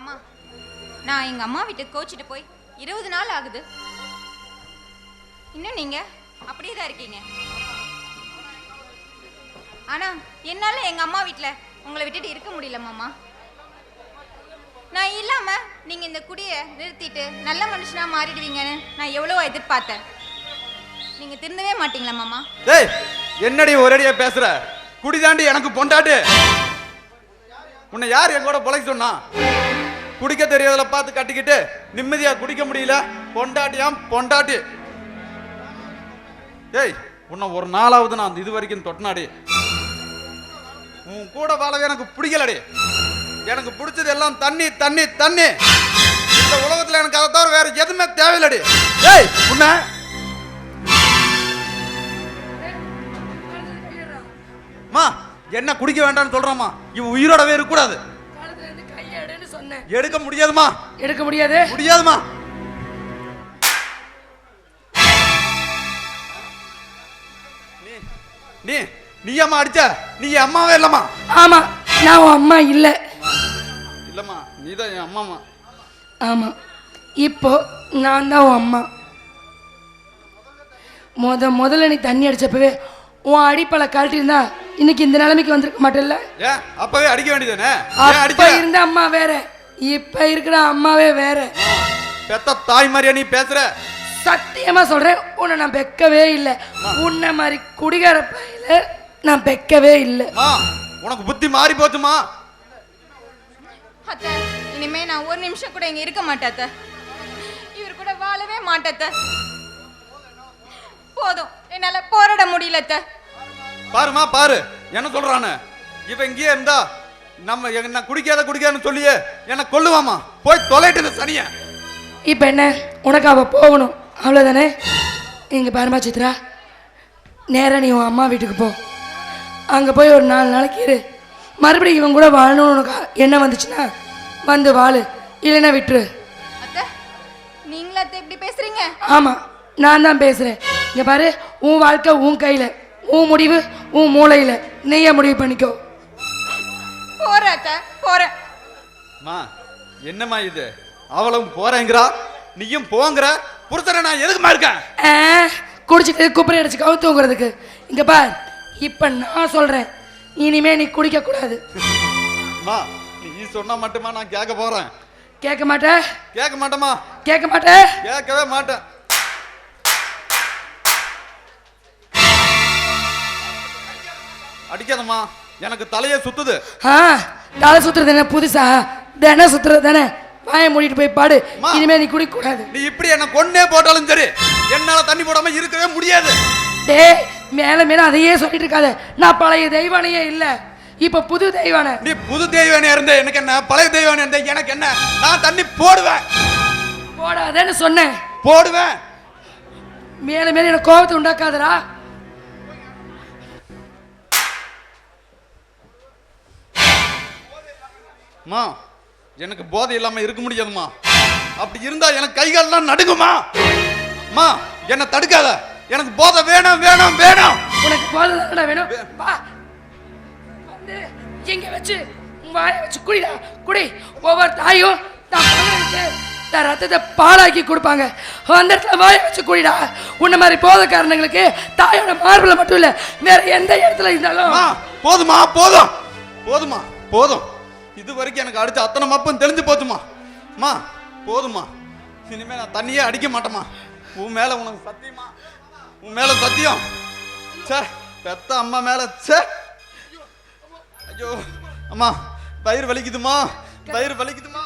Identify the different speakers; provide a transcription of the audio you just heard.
Speaker 1: மாமா நான் எங்க அம்மா வீட்டுக்கு கோச்சிட்டு போய் இருபது நாள் ஆகுது. இன்னும் நீங்க அப்படியே தான் இருக்கீங்க. ஆனா என்னால எங்க அம்மா வீட்ல உங்களை விட்டுட்டு இருக்க முடியல மாமா. நான் இல்லாம நீங்க இந்த குடியை நிறுத்திட்டு நல்ல மனுஷனா மாறிடுவீங்கன்னு நான் எவ்வளவோ எதிர்பார்த்தேன். நீங்க திருந்தவே மாட்டீங்களா மாமா?
Speaker 2: ஏய் என்னடி ஒரேடியா பேசுற? குடிதாண்டி எனக்கு பொண்டாட்டு. உன்னை யார் என் கூட பொழைக்க சொன்னா? குடிக்க தெரியாதல பார்த்து கட்டிக்கிட்டு நிம்மதியா குடிக்க முடியல. பொண்டாட்டியாம் பொண்டாட்டி. டேய் உன்னை ஒரு நாளாவது நான் இது வரைக்கும் தொட்டினாடி. உன் கூட வாழவே எனக்கு பிடிக்கலடி. எனக்கு பிடிச்சது எல்லாம் தண்ணி தண்ணி தண்ணி. இந்த உலகத்துல எனக்கு அதை தவிர வேற எதுவுமே தேவையில்லடி. டேய் உன்னை. என்ன குடிக்க வேண்டாம்னு சொல்றாமா இவன் உயிரோடவே இருக்கக்கூடாது.
Speaker 3: சொன்னேன்
Speaker 2: எடுக்க முடியாதுமா.
Speaker 3: எடுக்க முடியாது?
Speaker 2: முடியாதுமா. நீ நீ அம்மா அடிச்ச? நீ அம்மாவே இல்லம்மா?
Speaker 3: ஆமா நான் உன் அம்மா இல்ல.
Speaker 2: இல்லம்மா நீ தான் என் அம்மாமா
Speaker 3: ஆமா இப்போ நான் தான் உன் அம்மா. முத முதல்ல நீ தண்ணி அடிச்சப்பவே உன் அடிப்பலை கழட்டியிருந்தா இன்னைக்கு இந்த நிலைமைக்கு வந்திருக்க மாட்டேல்ல?
Speaker 2: ஏன் அப்பவே அடிக்க வேண்டியதானே
Speaker 3: அப்ப
Speaker 2: அடிச்ச
Speaker 3: இருந்த அம்மா வேற. இப்ப இருக்கிற அம்மாவே வேற.
Speaker 2: பெத்த தாய் மாதிரியா நீ பேசுற?
Speaker 3: சத்தியமா சொல்றேன் உன்னை நான் பெக்கவே இல்லை. உன்னை மாதிரி குடிகார பையில நான் பெக்கவே இல்லை.
Speaker 2: உனக்கு புத்தி மாறி போச்சுமா?
Speaker 1: அத்தை இனிமே நான் ஒரு நிமிஷம் கூட இங்க இருக்க மாட்டேன் அத்தை. இவர் கூட வாழவே மாட்டேன் அத்தை. போதும் என்னால போராட முடியல அத்தை.
Speaker 2: பாருமா பாரு. என்ன சொல்றானு? இவன் இங்கேயே இருந்தா நம்ம என்ன குடிக்காத குடிக்காதுன்னு சொல்லியே என்ன கொல்லுவாமா போய் தொலைட்டு இந்த சனிய.
Speaker 3: இப்போ என்ன? உனக்கு அவ போகணும். அவ்வளோதானே இங்கே பாருமா சித்ரா. நேராக நீ உன் அம்மா வீட்டுக்கு போ. அங்கே போய் ஒரு நாலு நாளைக்கு இரு. மறுபடியும் இவன் கூட வாழணும்னு உனக்கு என்ன வந்துச்சுன்னா வந்து வாழு. இல்லைன்னா விட்டுரு.
Speaker 1: அத்தை நீங்களா அத்தை இப்படி பேசுறீங்க?
Speaker 3: ஆமாம் நான் தான் பேசுகிறேன் இங்கே பாரு உன் வாழ்க்கை உன் கையில் உன் முடிவு உன் மூளையில். நீயே முடிவு பண்ணிக்கோ.
Speaker 1: போறேன் அத்தை. போறேன்
Speaker 2: மா என்னம்மா இது? அவளும் போறேங்கிறா? நீயும் போங்கிற? புருஷனை நான் எதுக்குமா இருக்கேன்
Speaker 3: குடிச்சிட்டு குப்பரை அடிச்சு கவுத்து தூங்குறதுக்கு. இங்கே பார் இப்போ நான் சொல்கிறேன் இனிமே நீ குடிக்கக்கூடாது
Speaker 2: மா நீ சொன்னா மட்டுமா நான் கேட்க போறேன்.
Speaker 3: கேட்க மாட்டேன்
Speaker 2: கேட்க மாட்டேமா
Speaker 3: கேட்க மாட்டேன்
Speaker 2: கேட்கவே மாட்டேன். அடிக்காதம்மா. எனக்கு தலையே சுத்துது.
Speaker 3: ஆ தலை சுத்துறது என்ன புதுசா? தினம் சுத்துறது தானே? வாயை மூடிட்டு போய் பாடு. இனிமே நீ குடிக்க கூடாது
Speaker 2: நீ இப்படி என்ன கொன்னே போட்டாலும் சரி என்னால தண்ணி போடாம இருக்கவே முடியாது.
Speaker 3: டேய் மேல மேல அதையே சொல்லிட்டு இருக்காத. நான் பழைய தெய்வானையே இல்ல. இப்ப புது தெய்வானை.
Speaker 2: நீ புது தெய்வானியா இருந்த? எனக்கு என்ன? பழைய தெய்வானியா இருந்த? எனக்கு என்ன? நான் தண்ணி போடுவேன்.
Speaker 3: போடாதேன்னு சொன்னேன்.
Speaker 2: போடுவேன்.
Speaker 3: மேல மேல எனக்கு கோபத்தை உண்டாக்காதடா.
Speaker 2: அம்மா எனக்கு போதை இல்லாம இருக்க முடியாதும்மா அப்படி இருந்தா எனக்கு கை கால்லாம் நடுங்குமா? அம்மா என்ன தடுக்காத. எனக்கு போதை வேணும் வேணும் வேணும்.
Speaker 3: உனக்கு போதை தானடா வேணும்? வா வந்து இங்க வச்சு வாயை வச்சு குடிடா. குடி. ஒவ்வொரு தாயும் தான் மகனுக்கு தன் ரத்தத்தை பாலாக்கி கொடுப்பாங்க. அந்த இடத்துல வாயை வச்சு குடிடா. உன்ன மாதிரி போதைக்காரனுங்களுக்கு தாயோட மார்பில் மட்டும் இல்லை வேற எந்த இடத்துல இருந்தாலும்.
Speaker 2: போதுமா போதும். போதுமா போதும். இது வரைக்கும் எனக்கு அடித்த அத்தனை மப்பம் தெரிஞ்சு போச்சுமா அம்மா போதுமா இனிமேல் நான் தண்ணியே அடிக்க மாட்டேம்மா. உன் மேலே உனக்கு சத்தியமா உன் மேலே சத்தியம். சே பெத்த அம்மா மேலே சே ஐயோ அம்மா பயிர் வலிக்குதுமா பயிர் வலிக்குதுமா